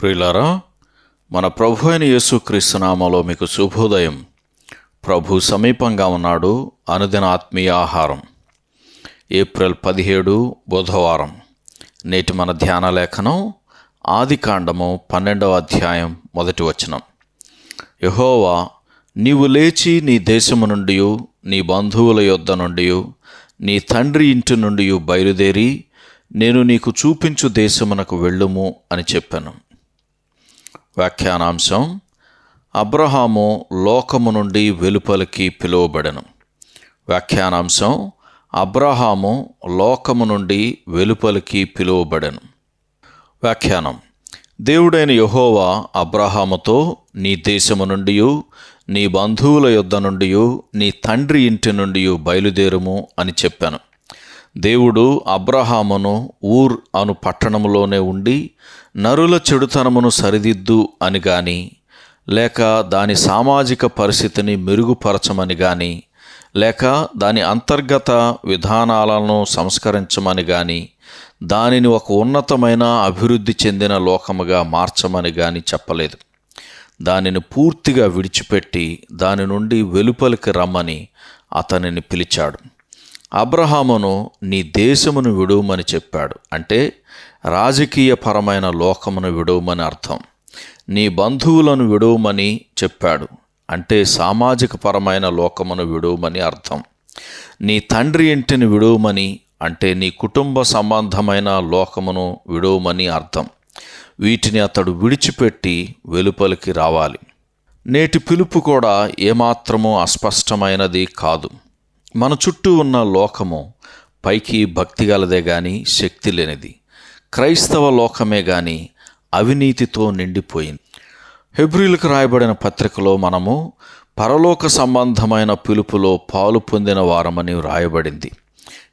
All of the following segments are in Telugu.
ప్రియులారా మన ప్రభు అయిన యేసుక్రీస్తు నామలో మీకు శుభోదయం. ప్రభు సమీపంగా ఉన్నాడు అనుదిన ఆత్మీయ ఆహారం. ఏప్రిల్ పదిహేడు బుధవారం. నేటి మన ధ్యాన లేఖనం ఆది కాండము పన్నెండవ అధ్యాయం మొదటి వచనం. యహోవా నీవు లేచి నీ దేశము నుండి నీ బంధువుల యొద్ద నుండి నీ తండ్రి ఇంటి నుండి బయలుదేరి నేను నీకు చూపించు దేశమునకు వెళ్ళుము అని చెప్పాను. వ్యాఖ్యానాంశం అబ్రహాము లోకము నుండి వెలుపలికి పిలువబడెను. వ్యాఖ్యానాంశం అబ్రహాము లోకము నుండి వెలుపలికి పిలువబడెను. వ్యాఖ్యానం దేవుడైన యహోవా అబ్రహాముతో నీ దేశము నుండి నీ బంధువుల యొద్ద నుండి నీ తండ్రి ఇంటి నుండి బయలుదేరుము అని చెప్పాను. దేవుడు అబ్రహామును ఊర్ అను పట్టణములోనే ఉండి నరుల చెడుతనమును సరిదిద్దు అని గాని లేక దాని సామాజిక పరిస్థితిని మెరుగుపరచమని గాని లేక దాని అంతర్గత విధానాలను సంస్కరించమని గాని దానిని ఒక ఉన్నతమైన అభివృద్ధి చెందిన లోకముగా మార్చమని గాని చెప్పలేదు. దానిని పూర్తిగా విడిచిపెట్టి దాని నుండి వెలుపలికి రమ్మని అతనిని పిలిచాడు. అబ్రహామును నీ దేశమును విడువమని చెప్పాడు. అంటే రాజకీయపరమైన లోకమును విడువమని అర్థం. నీ బంధువులను విడువమని చెప్పాడు. అంటే సామాజిక పరమైన లోకమును విడువమని అర్థం. నీ తండ్రి ఇంటిని విడువమని అంటే నీ కుటుంబ సంబంధమైన లోకమును విడువమని అర్థం. వీటిని అతడు విడిచిపెట్టి వెలుపలికి రావాలి. నేటి పిలుపు కూడా ఏమాత్రమూ అస్పష్టమైనది కాదు. మన చుట్టూ ఉన్న లోకము పైకి భక్తి గలదే గాని శక్తి లేనిది. క్రైస్తవ లోకమే గాని అవినీతితో నిండిపోయింది. హెబ్రిలకు రాయబడిన పత్రికలో మనము పరలోక సంబంధమైన పిలుపులో పాలు పొందిన వారమని వ్రాయబడింది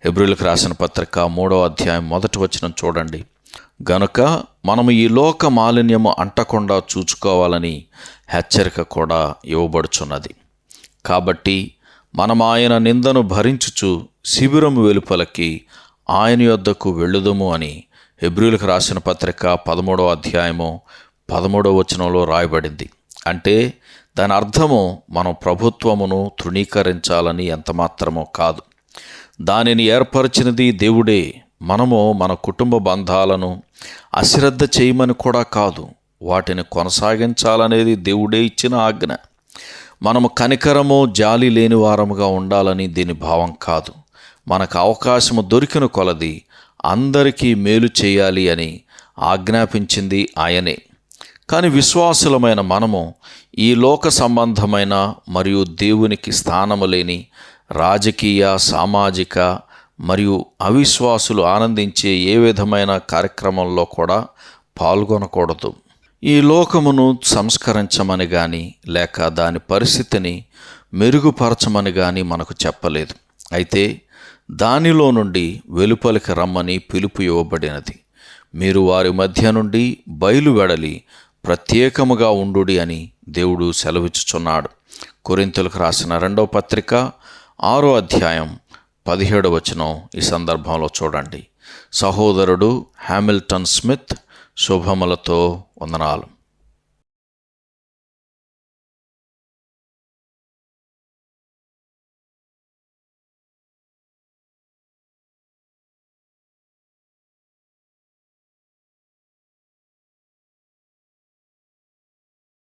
హెబ్రిలకు రాసిన పత్రిక మూడో అధ్యాయం మొదటి వచనం చూడండి. గనుక మనము ఈ లోక మాలిన్యము అంటకుండా చూచుకోవాలని హెచ్చరిక కూడా ఇవ్వబడుచున్నది. కాబట్టి మనం ఆయన నిందను భరించుచు శిబిరము వెలుపలకి ఆయన యొద్దకు వెళ్ళుదము అని హెబ్రిలకు రాసిన పత్రిక పదమూడవ అధ్యాయము పదమూడవ వచనంలో రాయబడింది. అంటే దాని అర్థము మనం ప్రభుత్వమును తృణీకరించాలని ఎంతమాత్రమో కాదు. దానిని ఏర్పరిచినది దేవుడే. మనము మన కుటుంబ బంధాలను అశ్రద్ధ చేయమని కూడా కాదు. వాటిని కొనసాగించాలనేది దేవుడే ఇచ్చిన ఆజ్ఞ. మనము కనికరము జాలి లేని వారముగా ఉండాలని దీని భావం కాదు. మనకు అవకాశము దొరికిన కొలది అందరికీ మేలు చేయాలి అని ఆజ్ఞాపించింది ఆయనే. కానీ విశ్వాసులమైన మనము ఈ లోక సంబంధమైన మరియు దేవునికి స్థానము లేని రాజకీయ సామాజిక మరియు అవిశ్వాసులు ఆనందించే ఏ విధమైన కార్యక్రమంలో కూడా పాల్గొనకూడదు. ఈ లోకమును సంస్కరించమని కానీ లేక దాని పరిస్థితిని మెరుగుపరచమని కానీ మనకు చెప్పలేదు. అయితే దానిలో నుండి వెలుపలికి రమ్మని పిలుపు ఇవ్వబడినది. మీరు వారి మధ్య నుండి బయలువెడలి ప్రత్యేకముగా ఉండుడి అని దేవుడు సెలవిచ్చుచున్నాడు. కొరింతలకు రాసిన రెండవ పత్రిక ఆరో అధ్యాయం పదిహేడవ వచనం ఈ సందర్భంలో చూడండి. సహోదరుడు హ్యామిల్టన్ స్మిత్ శుభములతో వందనాలు.